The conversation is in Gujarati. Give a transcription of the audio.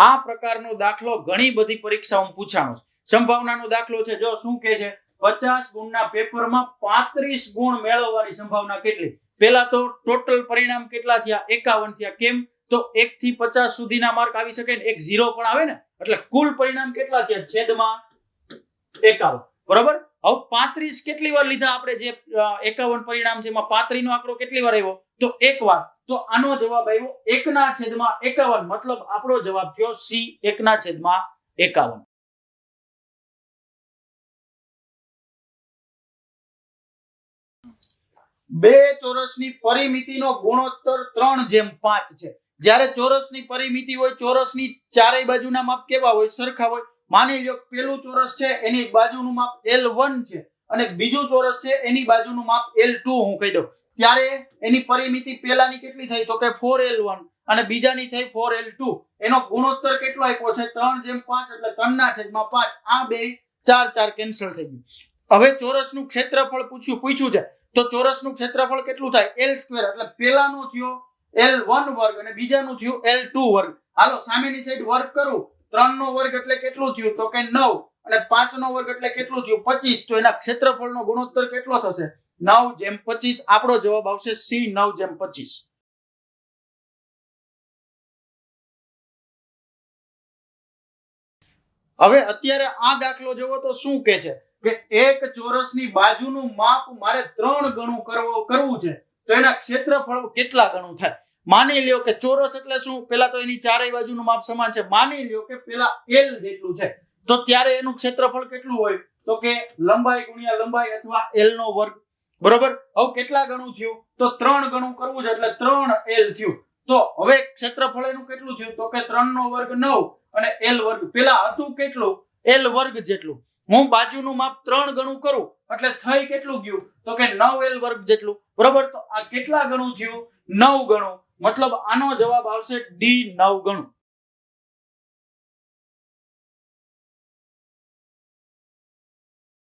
આ પ્રકારનો દાખલો ઘણી બધી પરીક્ષાઓમાં પૂછાણો છે. સંભાવનાનો દાખલો છે, જો શું કે છે? પચાસ ગુણના પેપરમાં પાંત્રીસ ગુણ મેળવવાની સંભાવના કેટલી? પેલા તો ટોટલ પરિણામ કેટલા થયા? એકાવન થયા. કેમ? તો એક થી પચાસ સુધીના માર્ક આવી શકે ને. એક ઝીરો પણ આવે ને. એટલે કુલ પરિણામ કેટલા થયા? છેદમાં એકાવન. બરોબર? હવે પાંત્રીસ કેટલી વાર લીધા? આપણે જે એકાવન પરિણામ છે, એમાં પાંત્રીસ નો આંકડો કેટલી વાર આવ્યો? તો એક વાર તો આનો જવાબ આવ્યો એકના છેદમાં એકાવન, મતલબ આપણો જવાબ થયો સી, એકના છેદમાં એકાવન. બે ચોરસની પરિમિતિનો ગુણોત્તર ત્રણ જેમ પાંચ છે. જ્યારે ચોરસની પરિમિતિ હોય, ચોરસની ચારેય બાજુના માપ કેવા હોય? સરખા હોય. માની લો પેલું ચોરસ છે, એની બાજુનું માપ એલ છે અને બીજું ચોરસ છે, એની બાજુનું માપ એલ હું કહી દઉં. ત્યારે એની પરિમિતિ પેલાની કેટલી થઈ? તો કે ફોર એલ વન અને બીજાની થઈ ફોર એલ એનો ગુણોત્તર કેટલો આપ્યો છે? ત્રણ જેમ પાંચ એટલે ત્રણના છેદમાં પાંચ. આ બે ચાર ચાર કેન્સલ થઈ ગયું. હવે ચોરસનું ક્ષેત્રફળ પૂછ્યું પૂછ્યું છે. તો ચોરસનું ક્ષેત્રફળ કેટલું થાય? એલ સ્ક્વેર એટલે પેલાનું થયો એલ વન વર્ગ અને બીજાનું થયું એલ ટુ વર્ગ. હાલો, સામેની સાઈડ વર્ગ કરું. ત્રણ નો વર્ગ એટલે કેટલું થયું? તો કે નવ. અને પાંચ નો વર્ગ એટલે કેટલું થયું? પચીસ. તો એના ક્ષેત્રફળનો ગુણોત્તર કેટલો થશે? નવ જેમ પચીસ. આપણો જવાબ આવશે સી નવ જેમ પચીસ. હવે અત્યારે આ દાખલો જોવો તો શું કે છે? કે એક ચોરસની બાજુનું માપ મારે ત્રણ ગણું કરવો, કરવું છે. તો એના ક્ષેત્રફળ કેટલા ગણું થાય? માની લ્યો કે ચોરસ એટલે શું? પેલા તો એની ચારેય બાજુનું માપ સમાન છે. માની લ્યો કે પેલા એલ જેટલું છે. તો ત્યારે એનું ક્ષેત્રફળ કેટલું હોય? તો કે લંબાઈ ગુણ્યા લંબાઈ અથવા એલ નો વર્ગ બરોબર? હવે કેટલા ગણું થયું? તો ત્રણ ગણું કરવું છે એટલે ત્રણ એલ થયું. તો હવે ક્ષેત્રફળ એનું કેટલું થયું? તો કે ત્રણ નો વર્ગ નવ અને એલ વર્ગ. પેલા હતું કેટલું? એલ વર્ગ જેટલું. હું બાજુનું માપ ત્રણ ગણું કરું, એટલે થઈ કેટલું ગયું? તો કે નવ એલ વર્ગ જેટલું. બરોબર? તો આ કેટલા ગણું થયું? નવ ગણું. મતલબ આનો જવાબ આવશે ડી નવ ગણું.